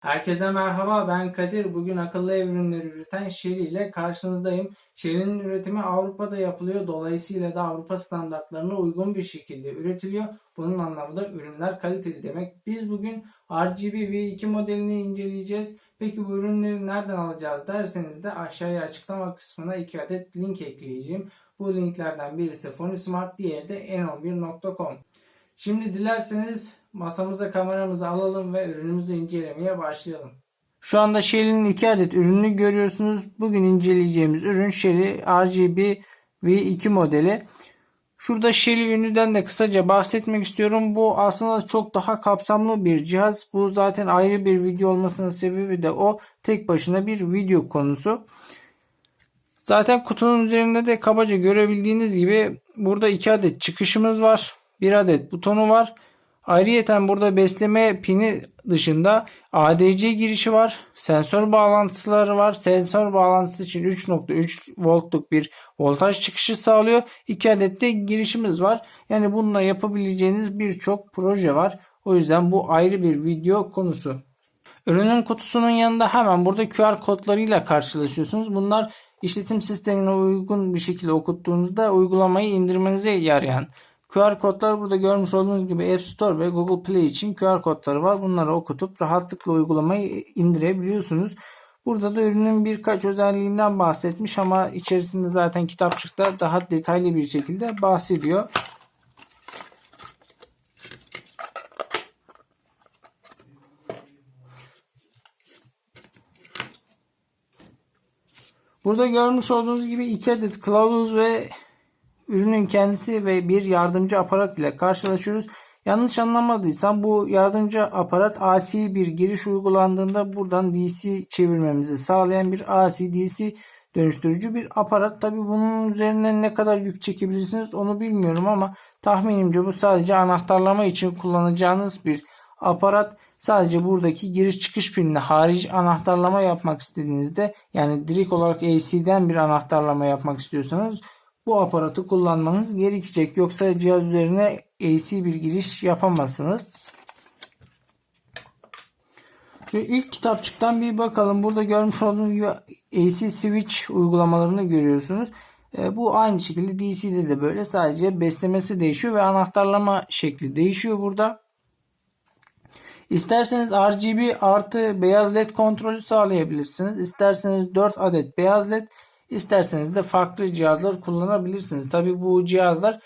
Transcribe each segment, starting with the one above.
Herkese merhaba ben Kadir. Bugün akıllı ev ürünleri üreten Shelly ile karşınızdayım. Shelly'nin üretimi Avrupa'da yapılıyor. Dolayısıyla da Avrupa standartlarına uygun bir şekilde üretiliyor. Bunun anlamı da ürünler kaliteli demek. Biz bugün RGB V2 modelini inceleyeceğiz. Peki bu ürünleri nereden alacağız derseniz de aşağıya açıklama kısmına iki adet link ekleyeceğim. Bu linklerden birisi Fonismart, diğeri de n11.com. Şimdi dilerseniz masamıza kameramızı alalım ve ürünümüzü incelemeye başlayalım. Şu anda Shelly'nin iki adet ürününü görüyorsunuz. Bugün inceleyeceğimiz ürün Shelly RGB V2 modeli. Şurada Shelly ürününden de kısaca bahsetmek istiyorum. Bu aslında çok daha kapsamlı bir cihaz. Bu zaten ayrı bir video olmasının sebebi de o. Tek başına bir video konusu. Zaten kutunun üzerinde de kabaca görebildiğiniz gibi burada iki adet çıkışımız var. Bir adet butonu var. Ayrıyeten burada besleme pini dışında ADC girişi var. Sensör bağlantıları var. Sensör bağlantısı için 3.3 voltluk bir voltaj çıkışı sağlıyor. 2 adet de girişimiz var. Yani bununla yapabileceğiniz birçok proje var. O yüzden bu ayrı bir video konusu. Ürünün kutusunun yanında hemen burada QR kodlarıyla karşılaşıyorsunuz. Bunlar işletim sistemine uygun bir şekilde okuttuğunuzda uygulamayı indirmenize yarayan QR kodlar burada görmüş olduğunuz gibi App Store ve Google Play için QR kodları var. Bunları okutup rahatlıkla uygulamayı indirebiliyorsunuz. Burada da ürünün birkaç özelliğinden bahsetmiş ama içerisinde zaten kitapçıkta daha detaylı bir şekilde bahsediyor. Burada görmüş olduğunuz gibi iki adet kılavuz ve ürünün kendisi ve bir yardımcı aparat ile karşılaşıyoruz. Yanlış anlamadıysam bu yardımcı aparat AC bir giriş uygulandığında buradan DC çevirmemizi sağlayan bir AC DC dönüştürücü bir aparat. Tabi bunun üzerinden ne kadar yük çekebilirsiniz onu bilmiyorum ama tahminimce bu sadece anahtarlama için kullanacağınız bir aparat. Sadece buradaki giriş çıkış pinine hariç anahtarlama yapmak istediğinizde yani direkt olarak AC'den bir anahtarlama yapmak istiyorsanız bu aparatı kullanmanız gerekecek. Yoksa cihaz üzerine AC bir giriş yapamazsınız. Şimdi ilk kitapçıktan bir bakalım. Burada görmüş olduğunuz gibi AC switch uygulamalarını görüyorsunuz. E, bu aynı şekilde DC'de de böyle. Sadece beslemesi değişiyor ve anahtarlama şekli değişiyor burada. İsterseniz RGB artı beyaz led kontrolü sağlayabilirsiniz. İsterseniz 4 adet beyaz led İsterseniz de farklı cihazlar kullanabilirsiniz. Tabi bu cihazlar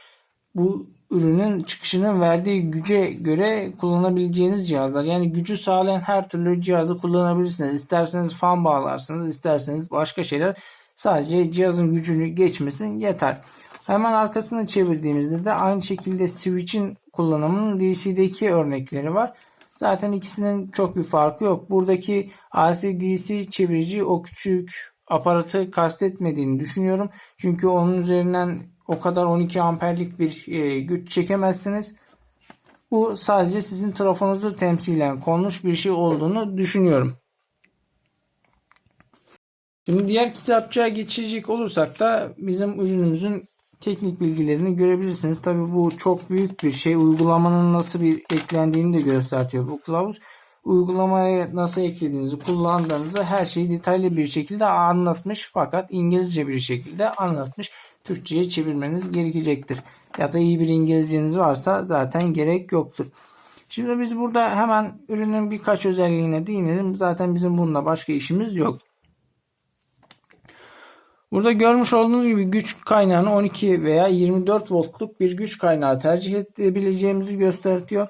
bu ürünün çıkışının verdiği güce göre kullanabileceğiniz cihazlar. Yani gücü sağlayan her türlü cihazı kullanabilirsiniz. İsterseniz fan bağlarsınız, isterseniz başka şeyler. Sadece cihazın gücünü geçmesin yeter. Hemen arkasını çevirdiğimizde de aynı şekilde switch'in kullanımının DC'deki örnekleri var. Zaten ikisinin çok bir farkı yok. Buradaki AC-DC çevirici o küçük aparatı kastetmediğini düşünüyorum. Çünkü onun üzerinden o kadar 12 amperlik bir e, güç çekemezsiniz. Bu sadece sizin trafonuzu temsilen konmuş bir şey olduğunu düşünüyorum. Şimdi diğer kitapçığa geçecek olursak da bizim ürünümüzün teknik bilgilerini görebilirsiniz. Tabi bu çok büyük bir şey. Uygulamanın nasıl bir eklendiğini de gösteriyor bu kılavuz uygulamaya nasıl eklediğinizi, kullandığınızı her şeyi detaylı bir şekilde anlatmış fakat İngilizce bir şekilde anlatmış. Türkçe'ye çevirmeniz gerekecektir. Ya da iyi bir İngilizceniz varsa zaten gerek yoktur. Şimdi biz burada hemen ürünün birkaç özelliğine değinelim. Zaten bizim bununla başka işimiz yok. Burada görmüş olduğunuz gibi güç kaynağını 12 veya 24 voltluk bir güç kaynağı tercih edebileceğimizi gösteriyor.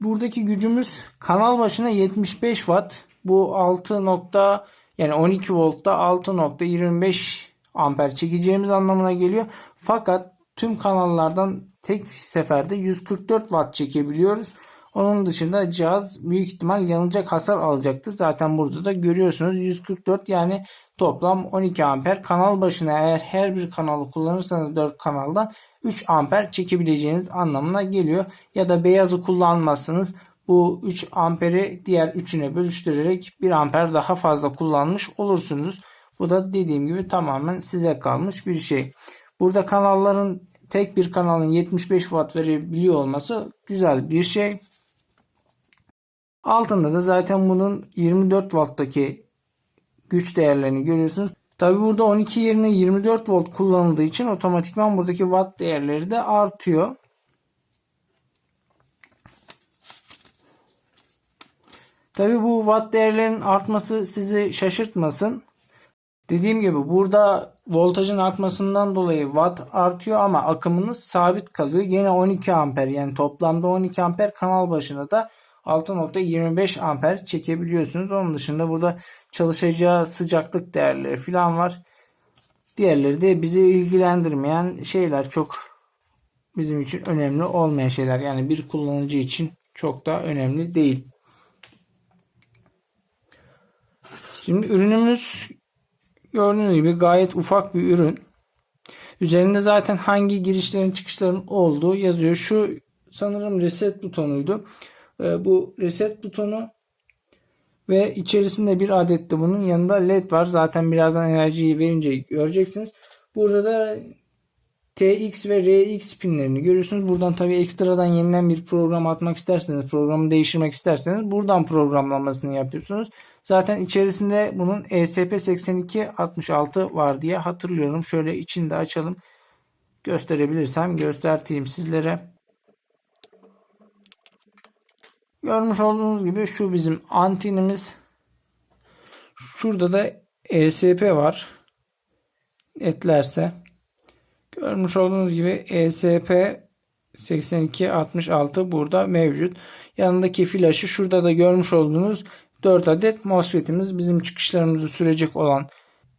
Buradaki gücümüz kanal başına 75 watt. Bu 6 nokta yani 12 voltta 6.25 amper çekeceğimiz anlamına geliyor. Fakat tüm kanallardan tek seferde 144 watt çekebiliyoruz. Onun dışında cihaz büyük ihtimal yanacak hasar alacaktır. Zaten burada da görüyorsunuz 144 yani toplam 12 amper kanal başına eğer her bir kanalı kullanırsanız 4 kanaldan 3 amper çekebileceğiniz anlamına geliyor. Ya da beyazı kullanmazsanız bu 3 amperi diğer üçüne bölüştürerek 1 amper daha fazla kullanmış olursunuz. Bu da dediğim gibi tamamen size kalmış bir şey. Burada kanalların tek bir kanalın 75 watt verebiliyor olması güzel bir şey. Altında da zaten bunun 24 volttaki güç değerlerini görüyorsunuz. Tabi burada 12 yerine 24 volt kullanıldığı için otomatikman buradaki watt değerleri de artıyor. Tabi bu watt değerlerinin artması sizi şaşırtmasın. Dediğim gibi burada voltajın artmasından dolayı watt artıyor ama akımınız sabit kalıyor. Yine 12 amper yani toplamda 12 amper kanal başına da 6.25 amper çekebiliyorsunuz. Onun dışında burada çalışacağı sıcaklık değerleri falan var. Diğerleri de bizi ilgilendirmeyen şeyler çok bizim için önemli olmayan şeyler. Yani bir kullanıcı için çok da önemli değil. Şimdi ürünümüz gördüğünüz gibi gayet ufak bir ürün. Üzerinde zaten hangi girişlerin çıkışların olduğu yazıyor. Şu sanırım reset butonuydu. Ee, bu reset butonu ve içerisinde bir adet de bunun yanında led var. Zaten birazdan enerjiyi verince göreceksiniz. Burada da TX ve RX pinlerini görüyorsunuz. Buradan tabi ekstradan yeniden bir program atmak isterseniz, programı değiştirmek isterseniz buradan programlamasını yapıyorsunuz. Zaten içerisinde bunun E ESP8266 var diye hatırlıyorum. Şöyle içinde açalım. Gösterebilirsem göstereyim sizlere. Görmüş olduğunuz gibi şu bizim antenimiz. Şurada da ESP var. Etlerse. Görmüş olduğunuz gibi ESP 8266 burada mevcut. Yanındaki flaşı şurada da görmüş olduğunuz 4 adet MOSFET'imiz bizim çıkışlarımızı sürecek olan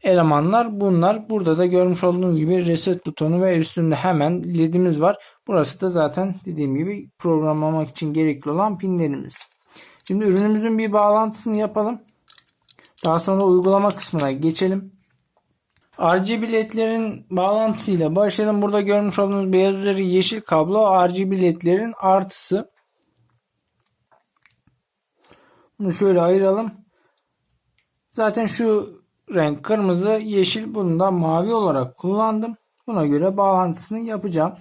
elemanlar bunlar. Burada da görmüş olduğunuz gibi reset butonu ve üstünde hemen ledimiz var. Burası da zaten dediğim gibi programlamak için gerekli olan pinlerimiz. Şimdi ürünümüzün bir bağlantısını yapalım. Daha sonra uygulama kısmına geçelim. RGB ledlerin bağlantısıyla başlayalım. Burada görmüş olduğunuz beyaz üzeri yeşil kablo RGB ledlerin artısı. Bunu şöyle ayıralım. Zaten şu renk kırmızı, yeşil bunu da mavi olarak kullandım. Buna göre bağlantısını yapacağım.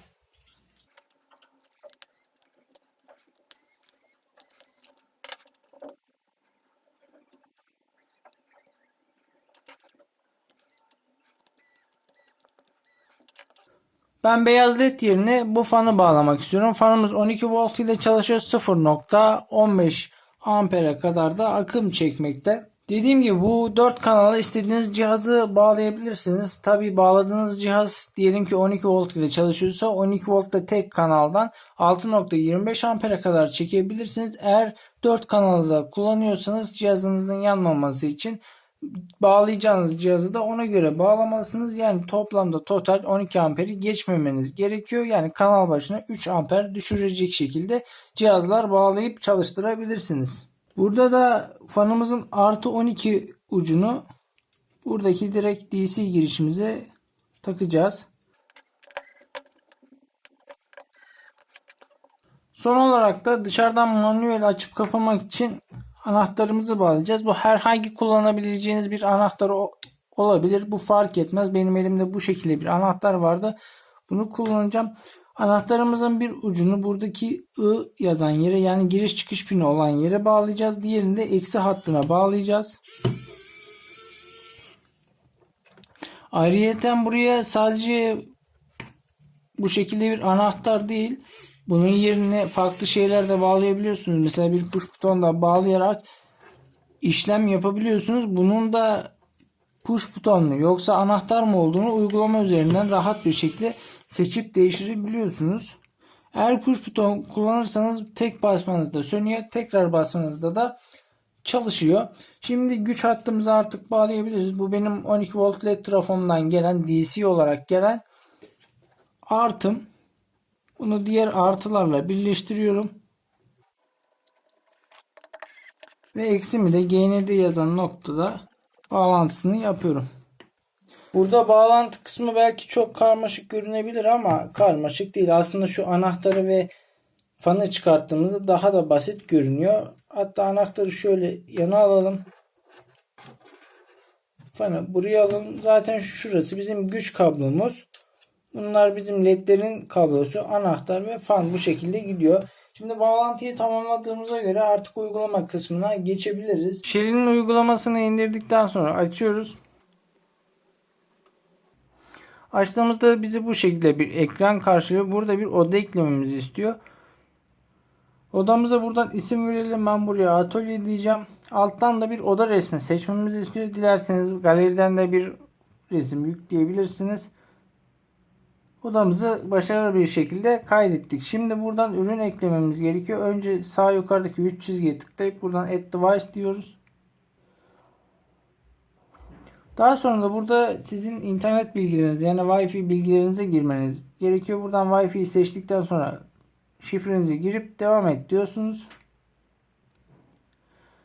Ben beyaz led yerine bu fanı bağlamak istiyorum. Fanımız 12 volt ile çalışıyor. 0.15 ampere kadar da akım çekmekte. Dediğim gibi bu 4 kanala istediğiniz cihazı bağlayabilirsiniz. Tabi bağladığınız cihaz diyelim ki 12 volt ile çalışıyorsa 12 voltta tek kanaldan 6.25 ampere kadar çekebilirsiniz. Eğer 4 kanalı da kullanıyorsanız cihazınızın yanmaması için bağlayacağınız cihazı da ona göre bağlamalısınız. Yani toplamda total 12 amperi geçmemeniz gerekiyor. Yani kanal başına 3 amper düşürecek şekilde cihazlar bağlayıp çalıştırabilirsiniz. Burada da fanımızın artı 12 ucunu buradaki direkt DC girişimize takacağız. Son olarak da dışarıdan manuel açıp kapamak için anahtarımızı bağlayacağız. Bu herhangi kullanabileceğiniz bir anahtar olabilir. Bu fark etmez. Benim elimde bu şekilde bir anahtar vardı. Bunu kullanacağım. Anahtarımızın bir ucunu buradaki I yazan yere yani giriş çıkış pini olan yere bağlayacağız. Diğerini de eksi hattına bağlayacağız. Ayrıyeten buraya sadece bu şekilde bir anahtar değil. Bunun yerine farklı şeyler de bağlayabiliyorsunuz. Mesela bir push butonla bağlayarak işlem yapabiliyorsunuz. Bunun da push buton mu yoksa anahtar mı olduğunu uygulama üzerinden rahat bir şekilde seçip değiştirebiliyorsunuz. Eğer push buton kullanırsanız tek basmanızda sönüyor. Tekrar basmanızda da çalışıyor. Şimdi güç hattımızı artık bağlayabiliriz. Bu benim 12 volt led trafomdan gelen DC olarak gelen artım. Bunu diğer artılarla birleştiriyorum. Ve eksimi de GND yazan noktada bağlantısını yapıyorum. Burada bağlantı kısmı belki çok karmaşık görünebilir ama karmaşık değil. Aslında şu anahtarı ve fanı çıkarttığımızda daha da basit görünüyor. Hatta anahtarı şöyle yana alalım. Fanı buraya alalım. Zaten şurası bizim güç kablomuz. Bunlar bizim ledlerin kablosu, anahtar ve fan bu şekilde gidiyor. Şimdi bağlantıyı tamamladığımıza göre artık uygulama kısmına geçebiliriz. Shell'in uygulamasını indirdikten sonra açıyoruz. Açtığımızda bizi bu şekilde bir ekran karşılıyor. Burada bir oda eklememizi istiyor. Odamıza buradan isim verelim. Ben buraya atölye diyeceğim. Alttan da bir oda resmi seçmemizi istiyor. Dilerseniz galeriden de bir resim yükleyebilirsiniz. Odamızı başarılı bir şekilde kaydettik. Şimdi buradan ürün eklememiz gerekiyor. Önce sağ yukarıdaki 3 çizgiye tıklayıp buradan add device diyoruz. Daha sonra da burada sizin internet bilgileriniz yani Wi-Fi bilgilerinize girmeniz gerekiyor. Buradan Wi-Fi'yi seçtikten sonra şifrenizi girip devam et diyorsunuz.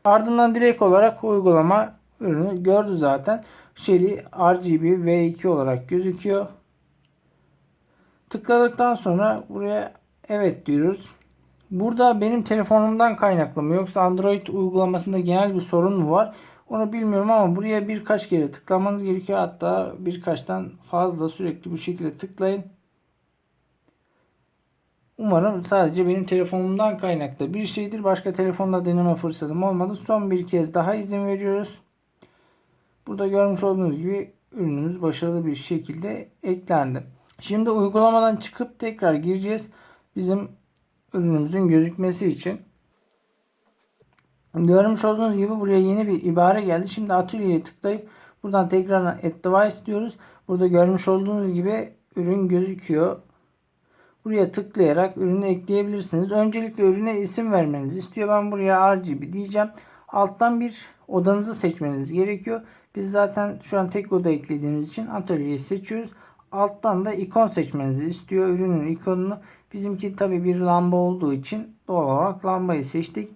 Ardından direkt olarak uygulama ürünü gördü zaten. Shelly RGB V2 olarak gözüküyor. Tıkladıktan sonra buraya evet diyoruz. Burada benim telefonumdan kaynaklı mı yoksa Android uygulamasında genel bir sorun mu var? Onu bilmiyorum ama buraya birkaç kere tıklamanız gerekiyor. Hatta birkaçtan fazla sürekli bu şekilde tıklayın. Umarım sadece benim telefonumdan kaynaklı bir şeydir. Başka telefonda deneme fırsatım olmadı. Son bir kez daha izin veriyoruz. Burada görmüş olduğunuz gibi ürünümüz başarılı bir şekilde eklendi. Şimdi uygulamadan çıkıp tekrar gireceğiz. Bizim ürünümüzün gözükmesi için. Görmüş olduğunuz gibi buraya yeni bir ibare geldi. Şimdi atölyeye tıklayıp buradan tekrar add device diyoruz. Burada görmüş olduğunuz gibi ürün gözüküyor. Buraya tıklayarak ürünü ekleyebilirsiniz. Öncelikle ürüne isim vermenizi istiyor. Ben buraya RGB diyeceğim. Alttan bir odanızı seçmeniz gerekiyor. Biz zaten şu an tek oda eklediğimiz için atölyeyi seçiyoruz. Alttan da ikon seçmenizi istiyor. Ürünün ikonunu. Bizimki tabi bir lamba olduğu için doğal olarak lambayı seçtik.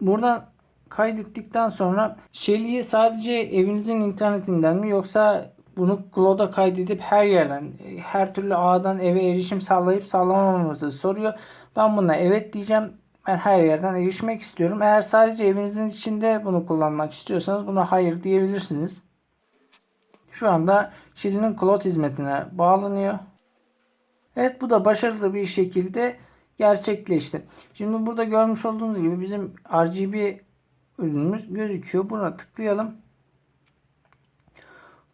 Buradan kaydettikten sonra Shelly'i sadece evinizin internetinden mi yoksa bunu cloud'a kaydedip her yerden her türlü ağdan eve erişim sağlayıp sağlamamamızı soruyor. Ben buna evet diyeceğim. Ben her yerden erişmek istiyorum. Eğer sadece evinizin içinde bunu kullanmak istiyorsanız buna hayır diyebilirsiniz. Şu anda Shelly'nin cloud hizmetine bağlanıyor. Evet bu da başarılı bir şekilde gerçekleşti. Şimdi burada görmüş olduğunuz gibi bizim RGB ürünümüz gözüküyor. Buna tıklayalım.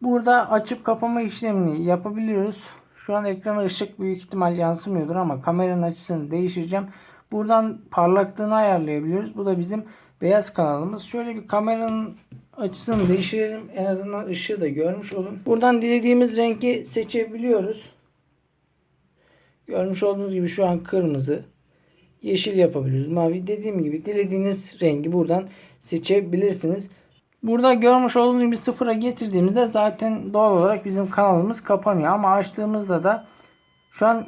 Burada açıp kapama işlemini yapabiliyoruz. Şu an ekrana ışık büyük ihtimal yansımıyordur ama kameranın açısını değiştireceğim. Buradan parlaklığını ayarlayabiliyoruz. Bu da bizim beyaz kanalımız. Şöyle bir kameranın açısını değiştirelim. En azından ışığı da görmüş olun. Buradan dilediğimiz rengi seçebiliyoruz. Görmüş olduğunuz gibi şu an kırmızı. Yeşil yapabiliyoruz. Mavi dediğim gibi dilediğiniz rengi buradan seçebilirsiniz. Burada görmüş olduğunuz gibi sıfıra getirdiğimizde zaten doğal olarak bizim kanalımız kapanıyor. Ama açtığımızda da şu an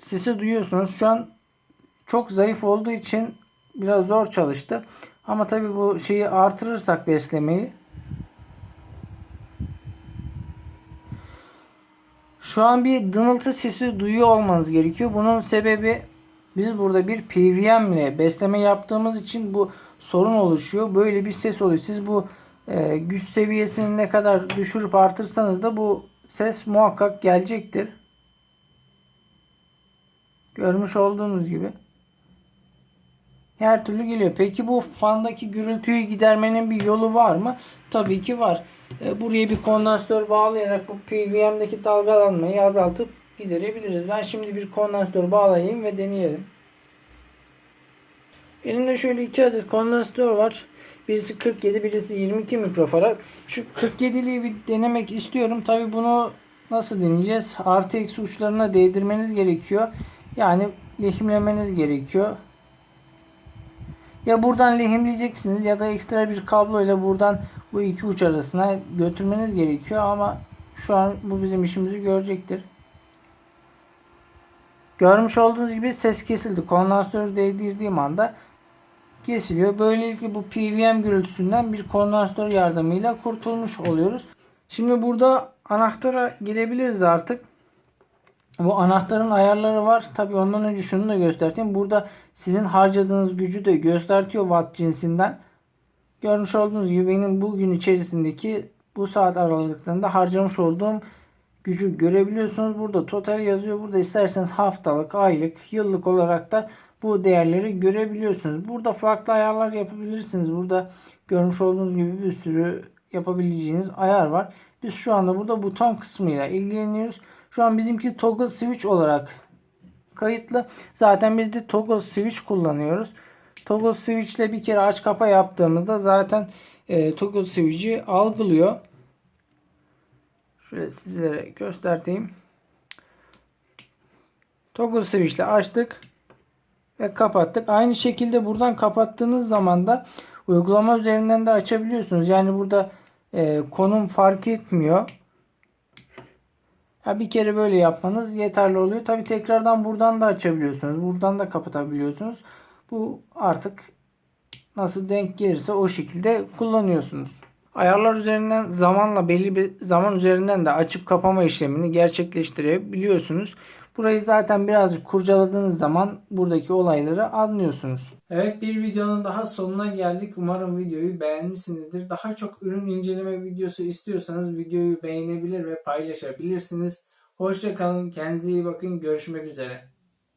sesi duyuyorsunuz. Şu an çok zayıf olduğu için biraz zor çalıştı. Ama tabi bu şeyi artırırsak beslemeyi Şu an bir dınıltı sesi duyuyor olmanız gerekiyor. Bunun sebebi biz burada bir PVM ile besleme yaptığımız için bu sorun oluşuyor. Böyle bir ses oluyor. Siz bu e, güç seviyesini ne kadar düşürüp artırsanız da bu ses muhakkak gelecektir. Görmüş olduğunuz gibi. Her türlü geliyor. Peki bu fandaki gürültüyü gidermenin bir yolu var mı? Tabii ki var. E, buraya bir kondansatör bağlayarak bu PWM'deki dalgalanmayı azaltıp giderebiliriz. Ben şimdi bir kondansatör bağlayayım ve deneyelim. Elimde şöyle iki adet kondansatör var. Birisi 47, birisi 22 mikrofarad. Şu 47'liyi bir denemek istiyorum. Tabi bunu nasıl deneyeceğiz? Artı eksi uçlarına değdirmeniz gerekiyor. Yani lehimlemeniz gerekiyor. Ya buradan lehimleyeceksiniz ya da ekstra bir kablo ile buradan bu iki uç arasına götürmeniz gerekiyor ama şu an bu bizim işimizi görecektir. Görmüş olduğunuz gibi ses kesildi. Kondansatör değdirdiğim anda kesiliyor. Böylelikle bu PWM gürültüsünden bir kondansatör yardımıyla kurtulmuş oluyoruz. Şimdi burada anahtara girebiliriz artık. Bu anahtarın ayarları var. Tabii ondan önce şunu da göstereyim. Burada sizin harcadığınız gücü de göstertiyor watt cinsinden. Görmüş olduğunuz gibi benim bugün içerisindeki bu saat aralıklarında harcamış olduğum gücü görebiliyorsunuz. Burada total yazıyor. Burada isterseniz haftalık, aylık, yıllık olarak da bu değerleri görebiliyorsunuz. Burada farklı ayarlar yapabilirsiniz. Burada görmüş olduğunuz gibi bir sürü yapabileceğiniz ayar var. Biz şu anda burada buton kısmıyla ilgileniyoruz. Şu an bizimki toggle switch olarak kayıtlı. Zaten biz de toggle switch kullanıyoruz. Toggle switch ile bir kere aç kapa yaptığımızda zaten e, toggle switch'i algılıyor. Şöyle sizlere göstereyim. Toggle switch ile açtık ve kapattık. Aynı şekilde buradan kapattığınız zaman da uygulama üzerinden de açabiliyorsunuz. Yani burada e, konum fark etmiyor. Ha, bir kere böyle yapmanız yeterli oluyor. Tabi tekrardan buradan da açabiliyorsunuz. Buradan da kapatabiliyorsunuz. Bu artık nasıl denk gelirse o şekilde kullanıyorsunuz. Ayarlar üzerinden zamanla belli bir zaman üzerinden de açıp kapama işlemini gerçekleştirebiliyorsunuz. Burayı zaten birazcık kurcaladığınız zaman buradaki olayları anlıyorsunuz. Evet bir videonun daha sonuna geldik. Umarım videoyu beğenmişsinizdir. Daha çok ürün inceleme videosu istiyorsanız videoyu beğenebilir ve paylaşabilirsiniz. Hoşça kalın. Kendinize iyi bakın. Görüşmek üzere.